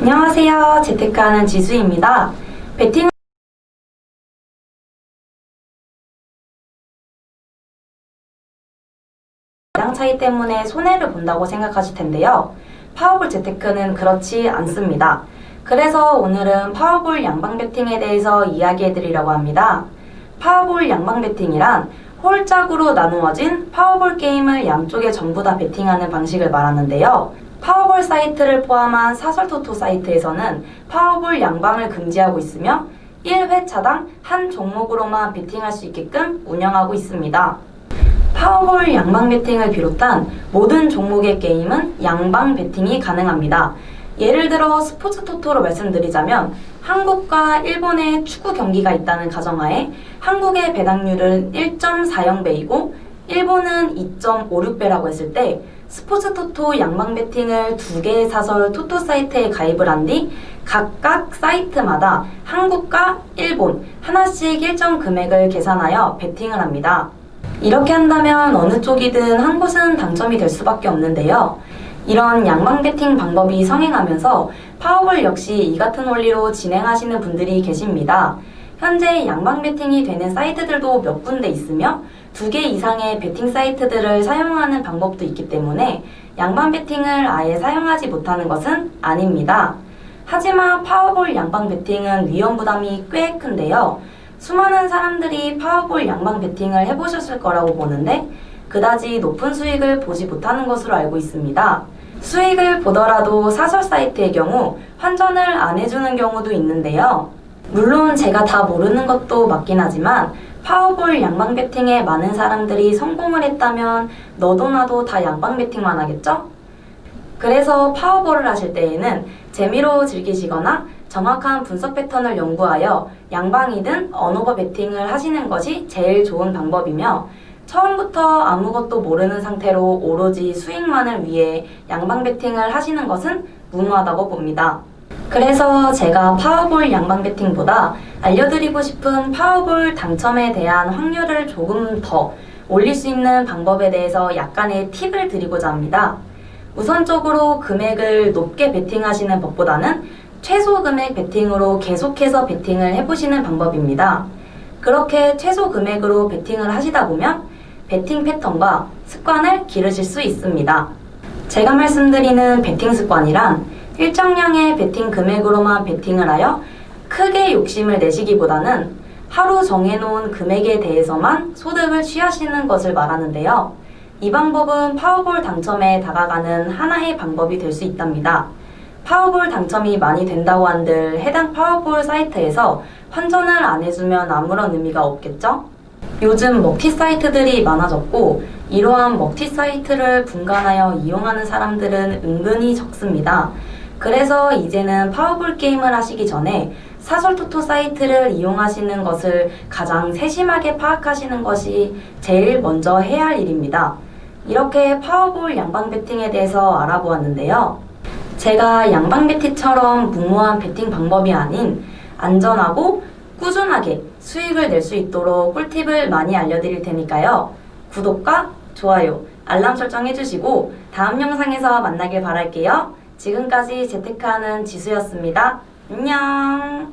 안녕하세요. 재테크하는 지수입니다. 베팅 양 차이 때문에 손해를 본다고 생각하실 텐데요. 파워볼 재테크는 그렇지 않습니다. 그래서 오늘은 파워볼 양방 베팅에 대해서 이야기해 드리려고 합니다. 파워볼 양방 베팅이란 홀짝으로 나누어진 파워볼 게임을 양쪽에 전부 다 베팅하는 방식을 말하는데요. 파워볼 사이트를 포함한 사설토토 사이트에서는 파워볼 양방을 금지하고 있으며 1회차당 한 종목으로만 베팅할 수 있게끔 운영하고 있습니다. 파워볼 양방 베팅을 비롯한 모든 종목의 게임은 양방 베팅이 가능합니다. 예를 들어 스포츠 토토로 말씀드리자면 한국과 일본의 축구 경기가 있다는 가정하에 한국의 배당률은 1.40배이고 일본은 2.56배라고 했을 때 스포츠 토토 양방 베팅을 두 개의 사설 토토 사이트에 가입을 한 뒤 각각 사이트마다 한국과 일본 하나씩 일정 금액을 계산하여 베팅을 합니다. 이렇게 한다면 어느 쪽이든 한 곳은 당첨이 될 수밖에 없는데요. 이런 양방 베팅 방법이 성행하면서 파워볼 역시 이 같은 원리로 진행하시는 분들이 계십니다. 현재 양방 베팅이 되는 사이트들도 몇 군데 있으며 두 개 이상의 베팅 사이트들을 사용하는 방법도 있기 때문에 양방 베팅을 아예 사용하지 못하는 것은 아닙니다. 하지만 파워볼 양방 베팅은 위험 부담이 꽤 큰데요. 수많은 사람들이 파워볼 양방 베팅을 해보셨을 거라고 보는데 그다지 높은 수익을 보지 못하는 것으로 알고 있습니다. 수익을 보더라도 사설 사이트의 경우 환전을 안 해주는 경우도 있는데요. 물론 제가 다 모르는 것도 맞긴 하지만 파워볼 양방 베팅에 많은 사람들이 성공을 했다면 너도 나도 다 양방 베팅만 하겠죠? 그래서 파워볼을 하실 때에는 재미로 즐기시거나 정확한 분석 패턴을 연구하여 양방이든 언어버 베팅을 하시는 것이 제일 좋은 방법이며 처음부터 아무것도 모르는 상태로 오로지 수익만을 위해 양방 베팅을 하시는 것은 무모하다고 봅니다. 그래서 제가 파워볼 양방 베팅보다 알려드리고 싶은 파워볼 당첨에 대한 확률을 조금 더 올릴 수 있는 방법에 대해서 약간의 팁을 드리고자 합니다. 우선적으로 금액을 높게 베팅하시는 법보다는 최소 금액 베팅으로 계속해서 베팅을 해보시는 방법입니다. 그렇게 최소 금액으로 베팅을 하시다 보면 베팅 패턴과 습관을 기르실 수 있습니다. 제가 말씀드리는 베팅 습관이란 일정량의 베팅 금액으로만 베팅을 하여 크게 욕심을 내시기보다는 하루 정해놓은 금액에 대해서만 소득을 취하시는 것을 말하는데요. 이 방법은 파워볼 당첨에 다가가는 하나의 방법이 될 수 있답니다. 파워볼 당첨이 많이 된다고 한들 해당 파워볼 사이트에서 환전을 안 해주면 아무런 의미가 없겠죠? 요즘 먹튀 사이트들이 많아졌고 이러한 먹튀 사이트를 분간하여 이용하는 사람들은 은근히 적습니다. 그래서 이제는 파워볼 게임을 하시기 전에 사설 토토 사이트를 이용하시는 것을 가장 세심하게 파악하시는 것이 제일 먼저 해야 할 일입니다. 이렇게 파워볼 양방 베팅에 대해서 알아보았는데요. 제가 양방 베팅처럼 무모한 베팅 방법이 아닌 안전하고 꾸준하게 수익을 낼 수 있도록 꿀팁을 많이 알려드릴 테니까요. 구독과 좋아요, 알람 설정 해주시고 다음 영상에서 만나길 바랄게요. 지금까지 재테크하는 지수였습니다. 안녕!